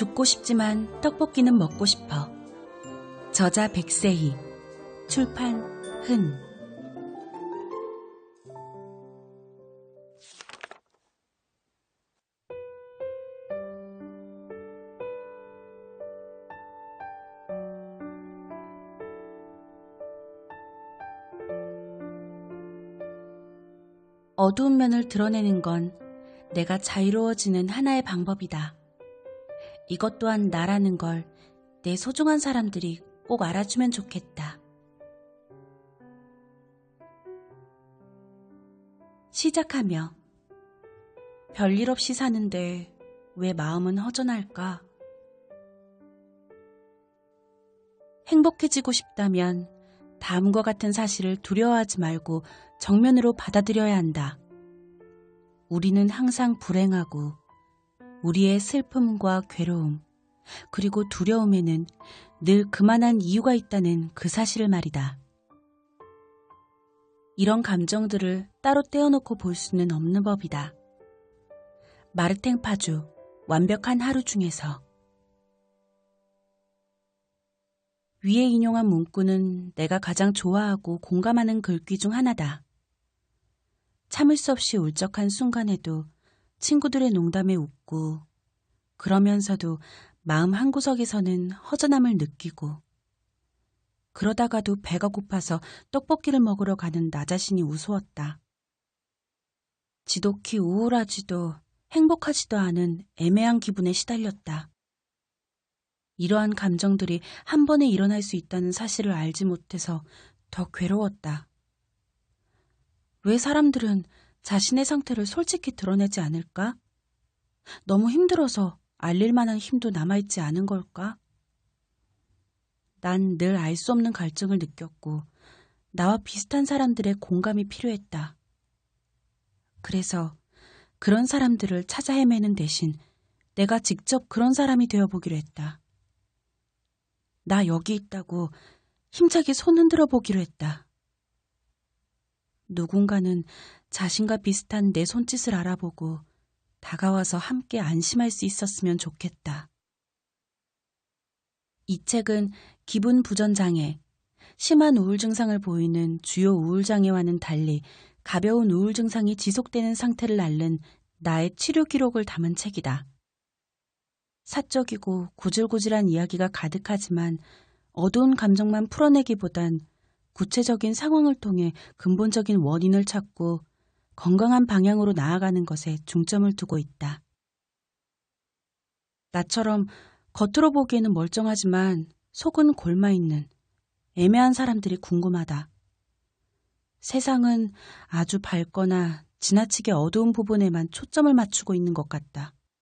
죽고 싶지만 떡볶이는 먹고 싶어. 저자 백세희. 출판 흔. 어두운 면을 드러내는 건 내가 자유로워지는 하나의 방법이다. 이것 또한 나라는 걸 내 소중한 사람들이 꼭 알아주면 좋겠다. 시작하며 별일 없이 사는데 왜 마음은 허전할까? 행복해지고 싶다면 다음과 같은 사실을 두려워하지 말고 정면으로 받아들여야 한다. 우리는 항상 불행하고 우리의 슬픔과 괴로움, 그리고 두려움에는 늘 그만한 이유가 있다는 그 사실을 말이다. 이런 감정들을 따로 떼어놓고 볼 수는 없는 법이다. 마르탱 파주, 완벽한 하루 중에서 위에 인용한 문구는 내가 가장 좋아하고 공감하는 글귀 중 하나다. 참을 수 없이 울적한 순간에도 친구들의 농담에 웃고 그러면서도 마음 한구석에서는 허전함을 느끼고 그러다가도 배가 고파서 떡볶이를 먹으러 가는 나 자신이 우스웠다. 지독히 우울하지도 행복하지도 않은 애매한 기분에 시달렸다. 이러한 감정들이 한 번에 일어날 수 있다는 사실을 알지 못해서 더 괴로웠다. 왜 사람들은 자신의 상태를 솔직히 드러내지 않을까? 너무 힘들어서 알릴 만한 힘도 남아있지 않은 걸까? 난 늘 알 수 없는 갈증을 느꼈고 나와 비슷한 사람들의 공감이 필요했다. 그래서 그런 사람들을 찾아 헤매는 대신 내가 직접 그런 사람이 되어보기로 했다. 나 여기 있다고 힘차게 손 흔들어 보기로 했다. 누군가는 자신과 비슷한 내 손짓을 알아보고 다가와서 함께 안심할 수 있었으면 좋겠다. 이 책은 기분 부전장애, 심한 우울 증상을 보이는 주요 우울 장애와는 달리 가벼운 우울 증상이 지속되는 상태를 앓는 나의 치료 기록을 담은 책이다. 사적이고 구질구질한 이야기가 가득하지만 어두운 감정만 풀어내기보단 구체적인 상황을 통해 근본적인 원인을 찾고 건강한 방향으로 나아가는 것에 중점을 두고 있다. 나처럼 겉으로 보기에는 멀쩡하지만 속은 골마 있는 애매한 사람들이 궁금하다. 세상은 아주 밝거나 지나치게 어두운 부분에만 초점을 맞추고 있는 것 같다.